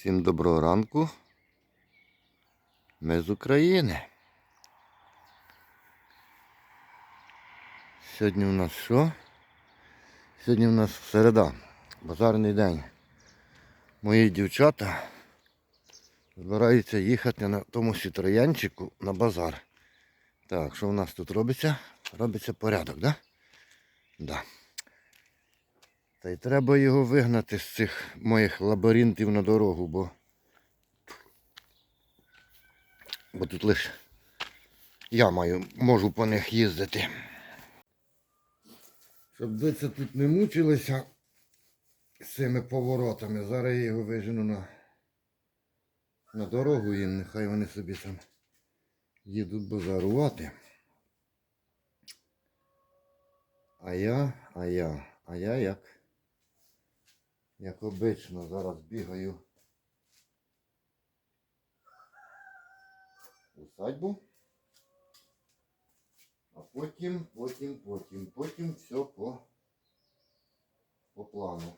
Всім доброго ранку. Ми з України. Сьогодні у нас що? Сьогодні у нас середа, базарний день. Мої дівчата збираються їхати на тому сітроянчику на базар. Так, що у нас тут робиться? Робиться порядок, так? Да? Да. Та й треба його вигнати з цих моїх лабіринтів на дорогу, бо, бо тут лише я маю, можу по них їздити. Щоб ви це тут не мучилися з цими поворотами, зараз я його вижену на, на дорогу і нехай вони собі там їдуть базарувати. А я, а я, а я як? Як обично, зараз бігаю усадьбу. А потім, потім, потім, потім все по, по плану.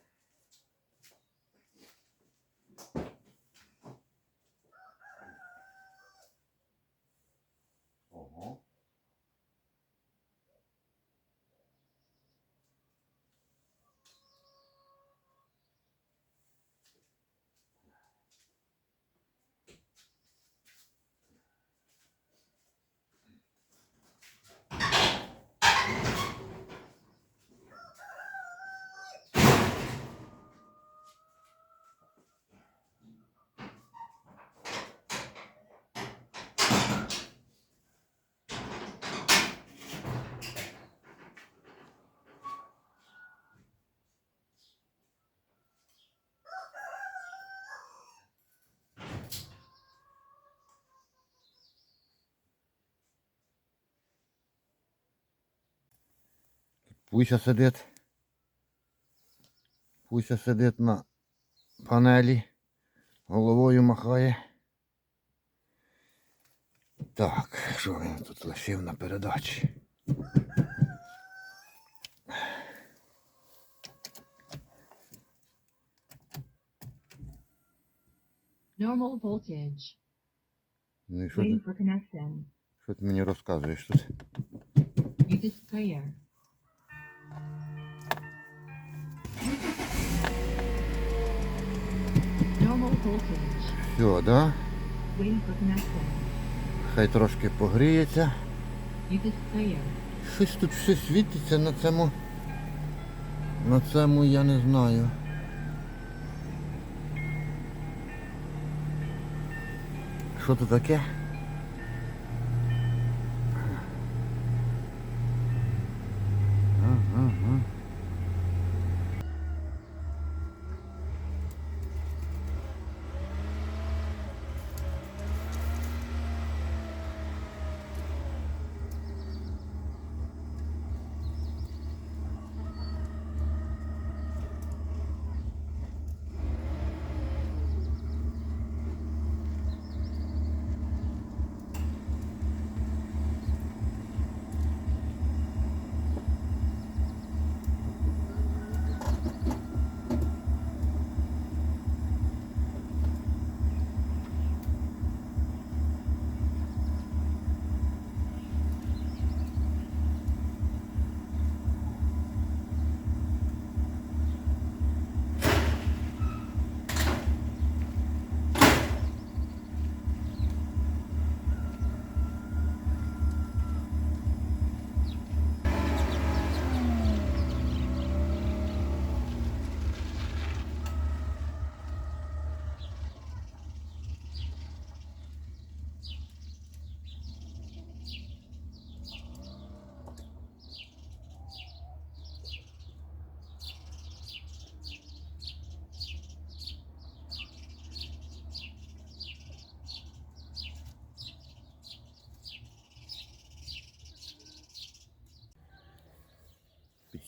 Пуся сидить. Пуся сидить на панелі, головою махає. Так, що він тут лишив на передачі? Normal voltage. Ну і що ти, що ти мені розказуєш тут? Muted player. Normal voltage. Все, да? Хай трошки погріється. Щось тут все світиться на цьому. На цьому я не знаю. Що це таке? Ага.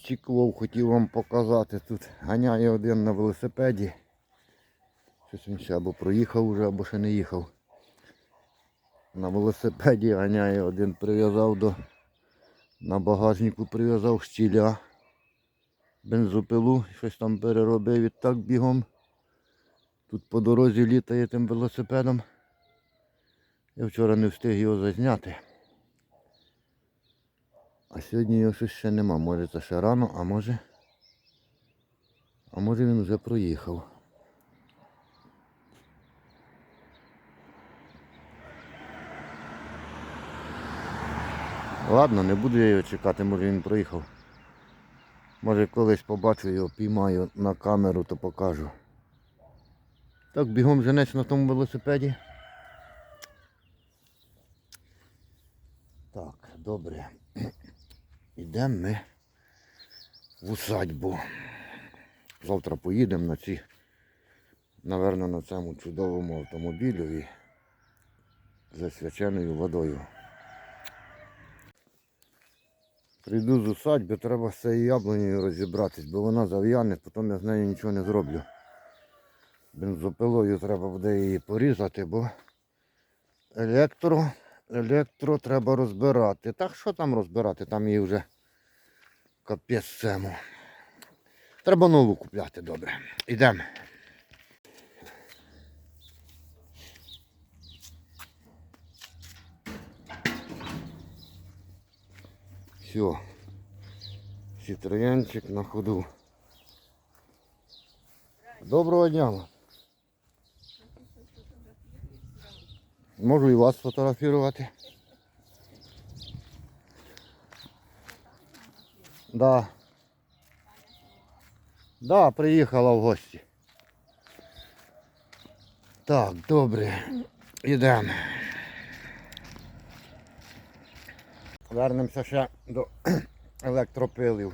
Підчікував, хотів вам показати. Тут ганяє один на велосипеді. Щось він ще або проїхав вже, або ще не їхав. На велосипеді ганяє один прив'язав до на багажнику прив'язав щіля. бензопилу, щось там переробив і так бігом. Тут по дорозі літає тим велосипедом. Я вчора не встиг його зазняти. А сьогодні його щось ще нема. Може це ще рано, а може. А може він вже проїхав. Ладно, не буду я його чекати, може він проїхав. Може колись побачу його, піймаю на камеру, то покажу. Так, бігом женець на тому велосипеді. Так, добре. Ідемо ми в усадьбу. Завтра поїдемо на ці, наверно, на цьому чудовому автомобілю за свяченою водою. Прийду з усадьби, треба з цією яблунею розібратись, бо вона зав'яне, потім я з нею нічого не зроблю. Бензопилою треба буде її порізати, бо електро, електро треба розбирати. Так що там розбирати? Там її вже капець цьому. Треба нову купляти, добре. Ідемо. Все. Сітроянчик на ходу. Доброго дня. Можу і вас сфотографувати. Да. Да, приїхала в гості. Так, добре. Ідемо. Вернемося ще до електропилів.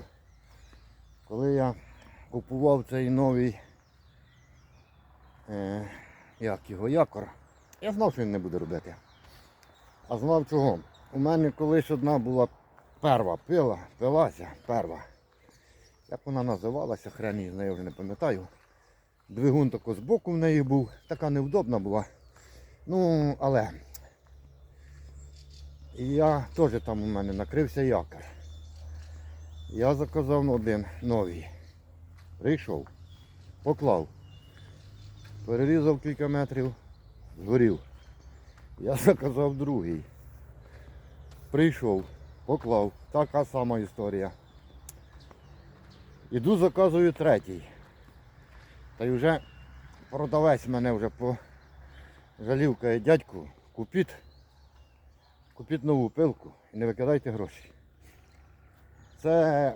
Коли я купував цей новий е, як його, якор, я знав, що він не буде робити. А знав чого. У мене колись одна була перва пила, пилася, перва. Як вона називалася, хрен її з нею вже не пам'ятаю. Двигун тако збоку в неї був, така невдобна була. Ну, але я теж там у мене накрився якор. Я заказав один новий. Прийшов, поклав. Перерізав кілька метрів, згорів. Я заказав другий. Прийшов, поклав. Така сама історія. Іду заказую третій. Та й вже продавець мене вже по жалівкає дядьку, купіть, купіть нову пилку і не викидайте гроші. Це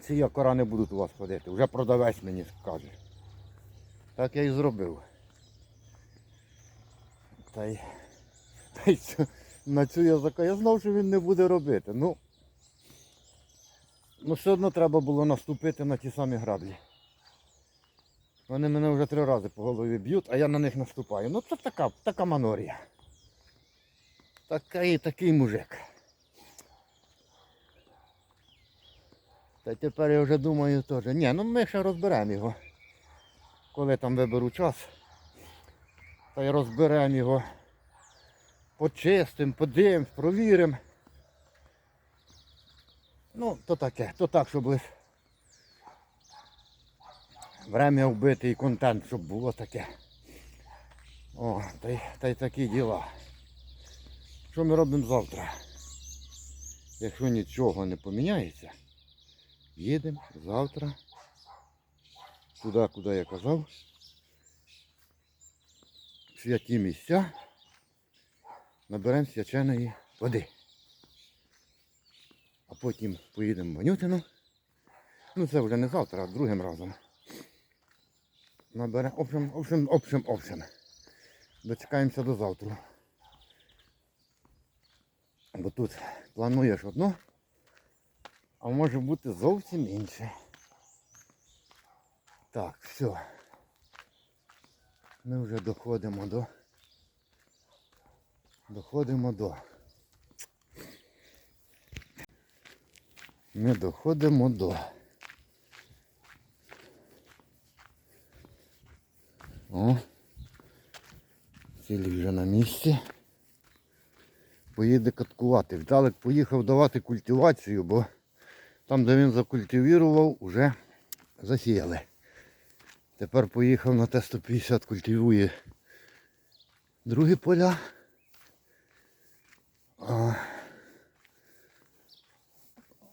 ці якора не будуть у вас ходити. Вже продавець мені скаже. Так я і зробив. Та й, та й на цю язика я знав, що він не буде робити. Ну, ну все одно треба було наступити на ті самі граблі. Вони мене вже три рази по голові б'ють, а я на них наступаю. Ну це така, така манорія. Такий, такий мужик. Та тепер я вже думаю теж. Ні, ну ми ще розберемо його. Коли там виберу час. Та й розберемо його. Почистимо, подивимось, провіримо. Ну, то таке, то так, щоб лиш время вбити і контент, щоб було таке. О, та й, та й такі діла. Що ми робимо завтра? Якщо нічого не поміняється, їдемо завтра туди, куди я казав. Святі місця. Наберемо свяченої води. А потім поїдемо в Манютино. Ну це вже не завтра, а другим разом. Наберемо, общем, общем, общем, общем. Дочекаємося до завтра. Бо тут плануєш одно, а може бути зовсім інше. Так, все. Ми вже доходимо до. Доходимо до. Ми доходимо до. О. Цілі вже на місці. Поїде каткувати. Віталик поїхав давати культивацію, бо там, де він закультивірував, вже засіяли. Тепер поїхав на Т-150, культивує другі поля. А,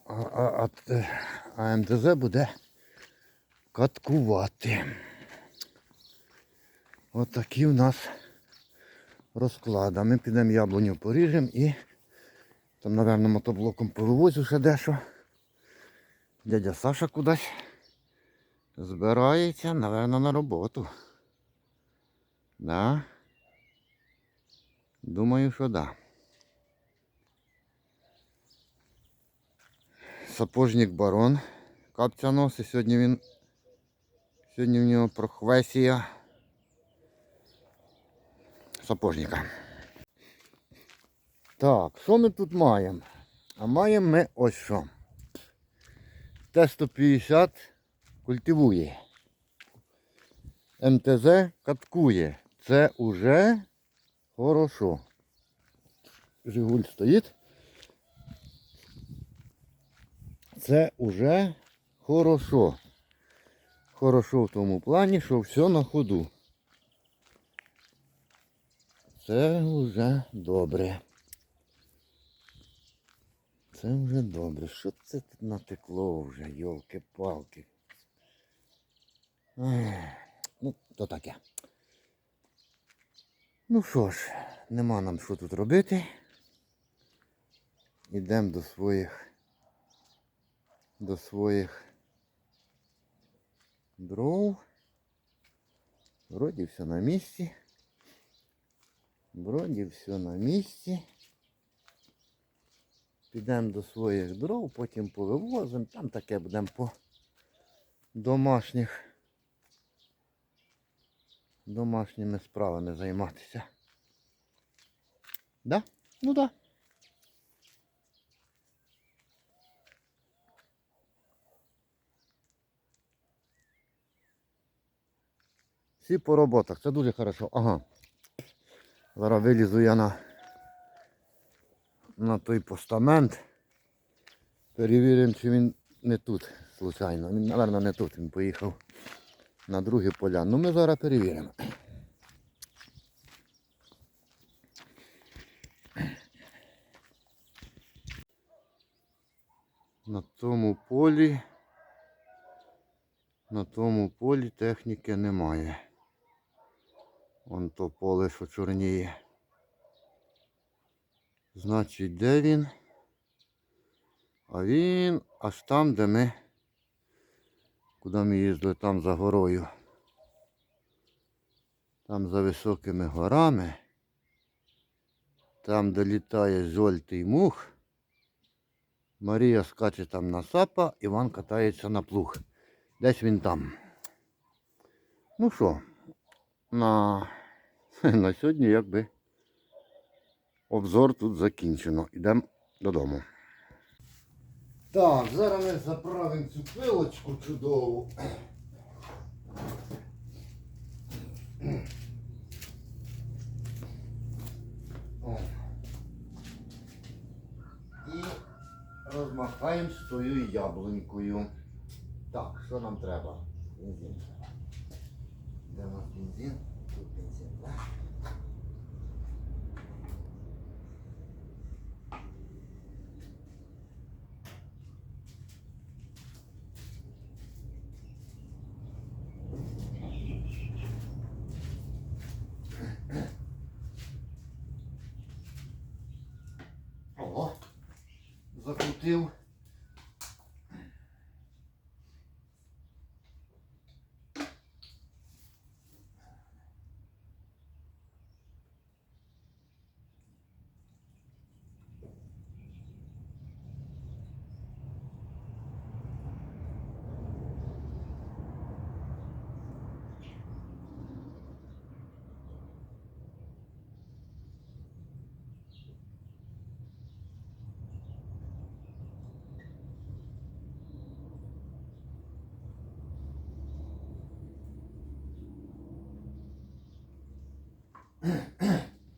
а, а, а, а МТЗ буде каткувати. От такі в нас розклади. Ми підемо яблуню поріжемо і там, напевно, мотоблоком повивозю ще дещо. Дядя Саша кудись збирається, напевно, на роботу. Да? Думаю, що да. Сапожник барон капця носить. Сьогодні він. Сьогодні в нього прохвесія сапожника. Так, що ми тут маємо? А маємо ми ось що. Т-150 культивує. МТЗ каткує. Це уже хорошо. Жигуль стоїть. Це уже хорошо. Хорошо в тому плані, що все на ходу. Це вже добре. Це вже добре. Що це тут натекло вже, йолки-палки. Ну, то таке. Ну що ж, нема нам що тут робити. Ідемо до своїх до своїх дров. Вроді все на місці. Вроді все на місці. Підемо до своїх дров, потім повивозимо. Там таке будемо по домашніх домашніми справами займатися. Да? Ну да. Всі по роботах, це дуже хорошо. Ага. Зараз вилізу я на, на той постамент. Перевіримо, чи він не тут, случайно. Він, мабуть, не тут. Він поїхав на другі поля. Ну ми зараз перевіримо. На тому полі. На тому полі техніки немає. Вон то поле, що чорніє. Значить, де він? А він аж там, де ми. Куди ми їздили, там за горою. Там за високими горами. Там, де літає жовтий мух. Марія скаче там на сапа, Іван катається на плуг. Десь він там. Ну що, на, на сьогодні якби обзор тут закінчено. Йдемо додому. Так, зараз ми заправимо цю пилочку чудову. О. І розмахаємо з тою яблунькою. Так, що нам треба? Бензин. Де у нас бензин? Тут бензин, так?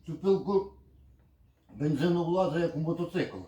Цю пилку бензину влазить як у мотоцикл.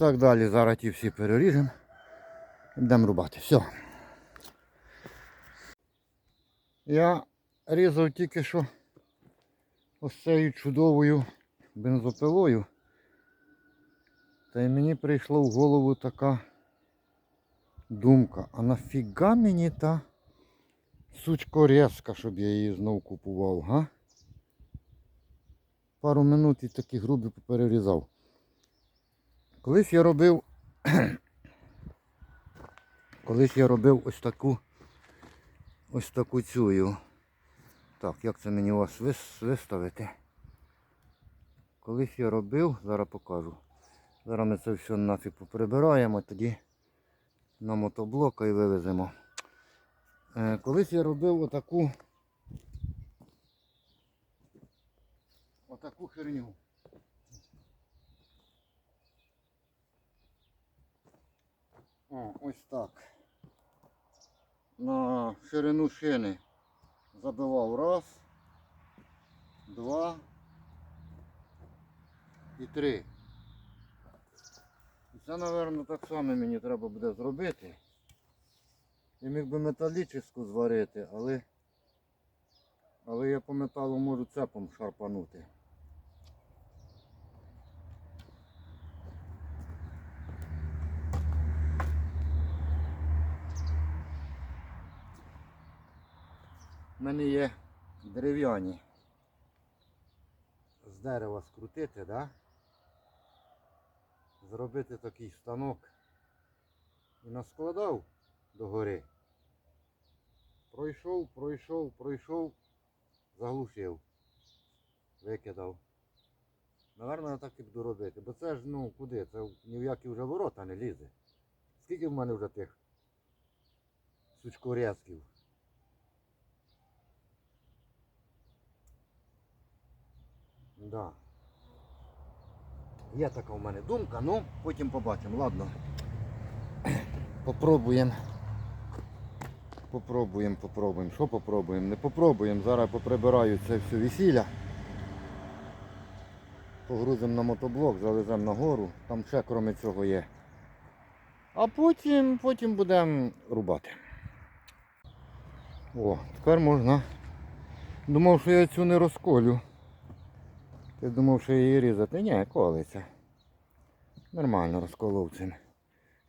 Так далі. Зараз ті всі переріжемо. Йдемо рубати. Все. Я різав тільки що ось цією чудовою бензопилою. Та й мені прийшла в голову така думка. А нафіга мені та сучко резка, щоб я її знов купував, га? Пару минут і такі грубі поперерізав. Колись я робив. Колись я робив ось таку ось таку цю. Так, як це мені у вас виставити? Колись я робив, зараз покажу. Зараз ми це все нафіг поприбираємо, тоді на мотоблока і вивеземо. Е, Колись я робив отаку отаку херню. О, ось так. На ширину шини забивав раз, два і три. І це, мабуть, так само мені треба буде зробити. Я міг би металічну зварити, але, але я по металу можу цепом шарпанути. У мене є дерев'яні. З дерева скрутити, да? зробити такий станок і наскладав догори. Пройшов, пройшов, пройшов, заглушив, викидав. Наверно, так і буду робити, бо це ж ну куди? Це ні в які вже ворота не лізе. Скільки в мене вже тих сучкорезків? Да. Є така в мене думка, ну потім побачимо. Ладно. Попробуємо. Попробуємо, попробуємо. Що попробуємо? Не попробуємо. Зараз поприбираю це все весілля. Погрузимо на мотоблок, завеземо на гору. Там ще крім цього є. А потім, потім будемо рубати. О, тепер можна. Думав, що я цю не розколю. Ти думав, що її різати? Ні, колиться. Нормально розколов цим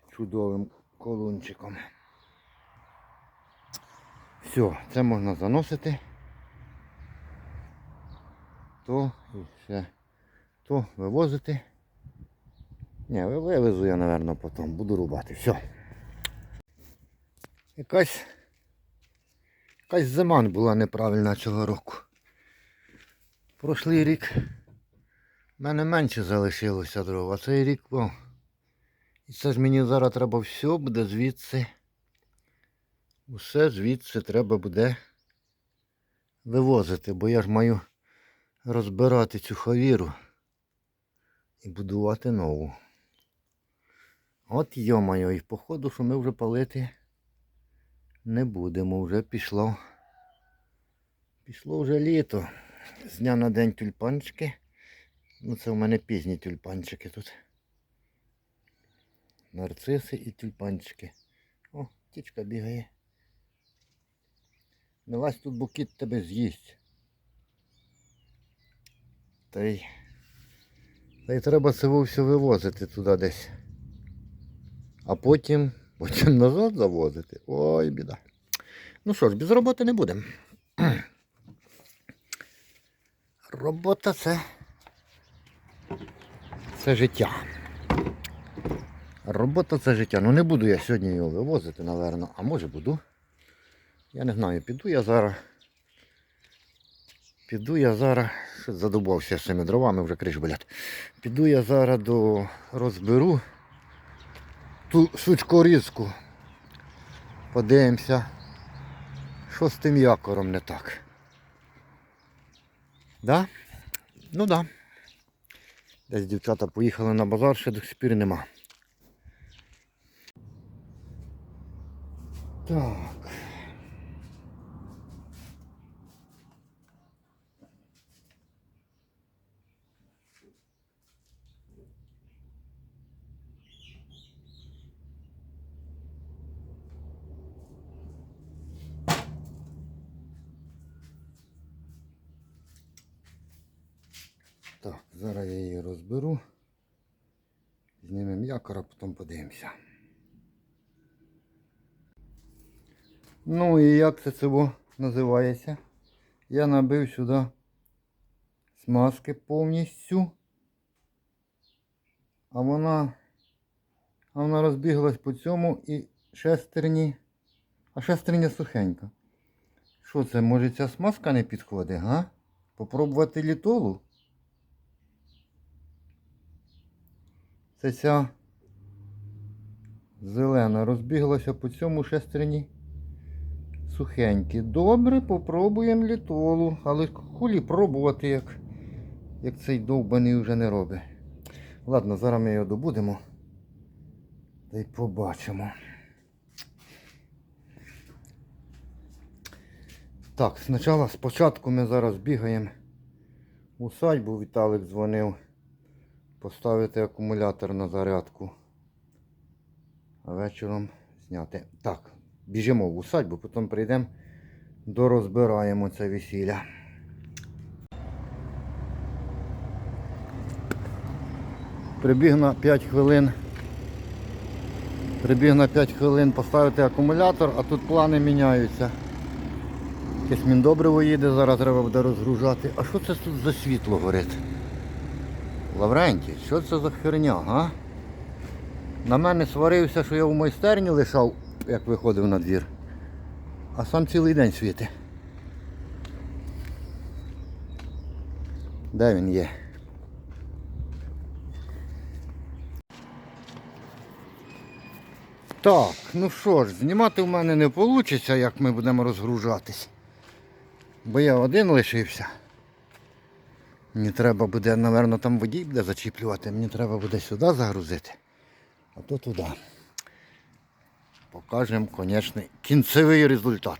чудовим колунчиком. Все, це можна заносити. То і ще то вивозити. Ні, вивезу я, напевно, потім. Буду рубати. Все. Якась, якась зима була неправильна цього року. Прошлий рік в мене менше залишилося дров, а цей рік, о. І це ж мені зараз треба все буде звідси. Усе звідси треба буде вивозити, бо я ж маю розбирати цю хавіру і будувати нову. От йомайо, і походу, що ми вже палити не будемо, вже пішло. Пішло вже літо. З дня на день тюльпанчики. Ну це у мене пізні тюльпанчики тут. Нарциси і тюльпанчики. О, птічка бігає. Лазь тут бо кіт тебе з'їсть. Та й. Та й треба це все вивозити туди десь. А потім, потім назад завозити. Ой, біда. Ну що ж, без роботи не будемо. Робота це. Це життя. Робота це життя. Ну не буду я сьогодні його вивозити, напевно. А може буду. Я не знаю, піду я зараз. Піду я зараз. Що задубався з цими дровами, вже криш болять. Піду я зараз до розберу ту сучкорізку. Подивимося, що з тим якором не так. Да? Ну да. Десь дівчата поїхали на базар, ще до сих пір нема. Так. Так, зараз я її розберу. Знімемо якора, потім подивимося. Ну і як це цього називається? Я набив сюди смазки повністю. А вона, а вона розбіглась по цьому і шестерні. А шестерня сухенька. Що це, може ця смазка не підходить, га? Попробувати літолу? Це ця зелена розбіглася по цьому шестерні сухенькі. Добре, попробуємо літолу. Але хулі пробувати, як, як цей довбаний вже не робить. Ладно, зараз ми його добудемо. Та й побачимо. Так, спочатку, спочатку ми зараз бігаємо у садьбу. Віталик дзвонив поставити акумулятор на зарядку. А вечором зняти. Так, біжимо в усадьбу, потім прийдемо, дорозбираємо це весілля. Прибіг на 5 хвилин. Прибіг на 5 хвилин поставити акумулятор, а тут плани міняються. Якесь міндобриво їде, зараз треба буде розгружати. А що це тут за світло горить? Лаврентій, що це за херня, га? На мене сварився, що я в майстерні лишав, як виходив на двір. А сам цілий день світить. Де він є? Так, ну що ж, знімати в мене не вийде, як ми будемо розгружатись. Бо я один лишився. Мені треба буде, напевно, там водій буде зачіплювати, мені треба буде сюди загрузити, а то туди. Покажемо, звісно, кінцевий результат.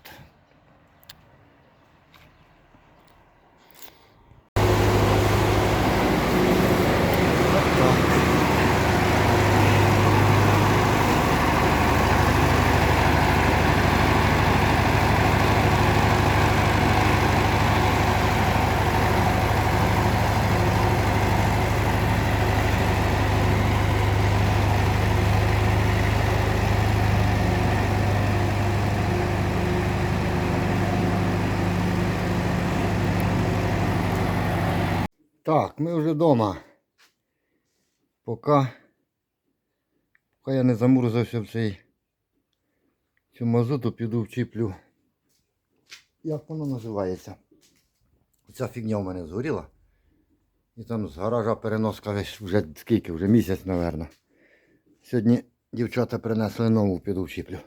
Так, ми вже вдома. Поки, поки я не замурзався в цей цю мазуту, піду вчіплю. Як воно називається? Ця фігня в мене згоріла. І там з гаража переноска весь вже скільки, вже місяць, мабуть. Сьогодні дівчата принесли нову піду вчіплю.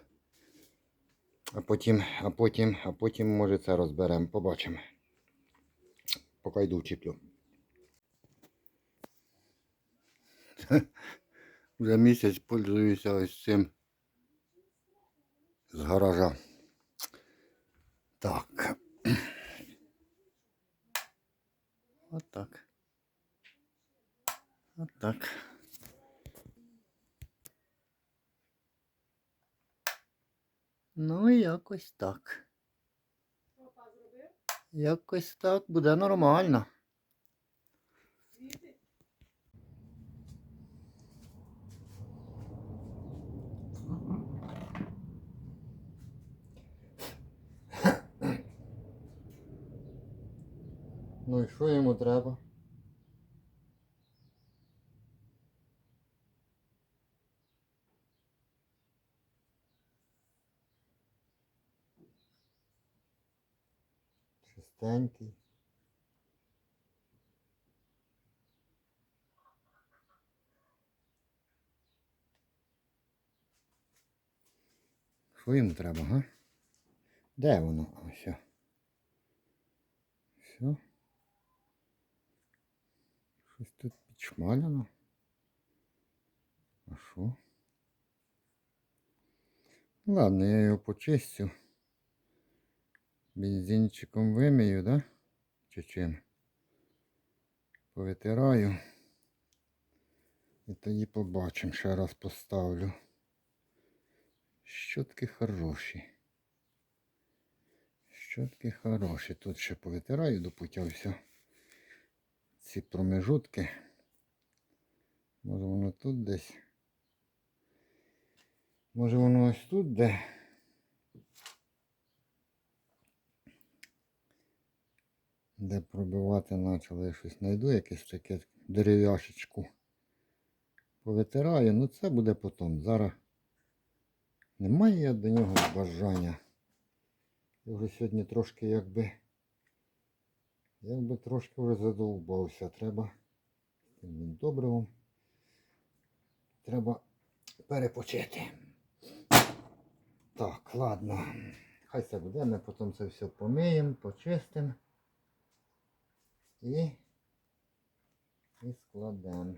А потім, а потім, а потім, може, це розберемо. Побачимо. Поки йду вчіплю. Вже місяць пользуюся ось цим з гаража. Так. Отак. Отак. Ну, якось так. Якось так буде нормально. Ну і що йому треба? Чистенький. Що йому треба, га? Де воно? Ось. о. Все. Щось тут підшмаляно. А що? Ладно, я його почистю. Бензинчиком вимію, да? Чи чим? Повитираю. І тоді побачимо, ще раз поставлю. Щотки хороші. Щотки хороші. Тут ще повитираю до пуття все. Ці промежутки. Може воно тут десь. Може воно ось тут де. Де пробивати почали, я щось знайду, якесь таке дерев'яшечку. Повитираю, ну це буде потім. Зараз немає я до нього бажання. Я вже сьогодні трошки якби. Якби трошки вже задовбався. Треба тим добривом. Треба перепочити. Так, ладно. Хай це буде, ми потім це все помиємо, почистимо і, і складемо.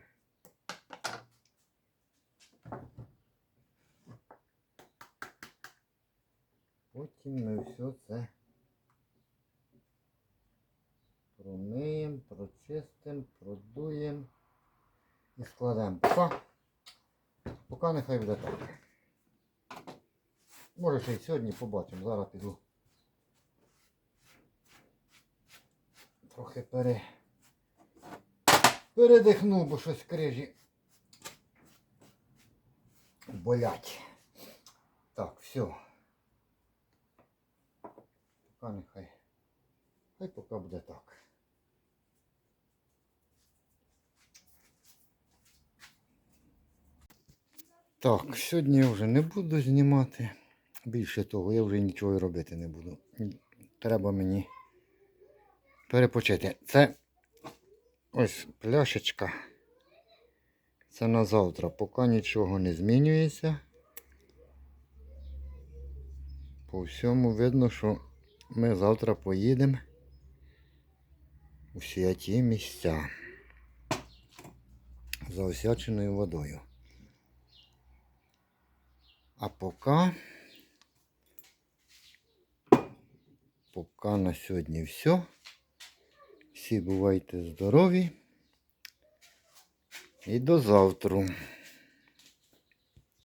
Потім ми все це промиємо, прочистимо, продуємо і складемо. Поки, поки нехай буде так. Може ще й сьогодні побачимо. Зараз піду. Трохи пере... передихну, бо щось крижі болять. Так, все. Поки нехай. Хай поки буде так. Так, сьогодні я вже не буду знімати. Більше того, я вже нічого робити не буду. Треба мені перепочити. Це ось пляшечка. Це на завтра. Поки нічого не змінюється. По всьому видно, що ми завтра поїдемо у святі місця за осяченою водою. А пока, поки на сьогодні все. Всі бувайте здорові і до завтра.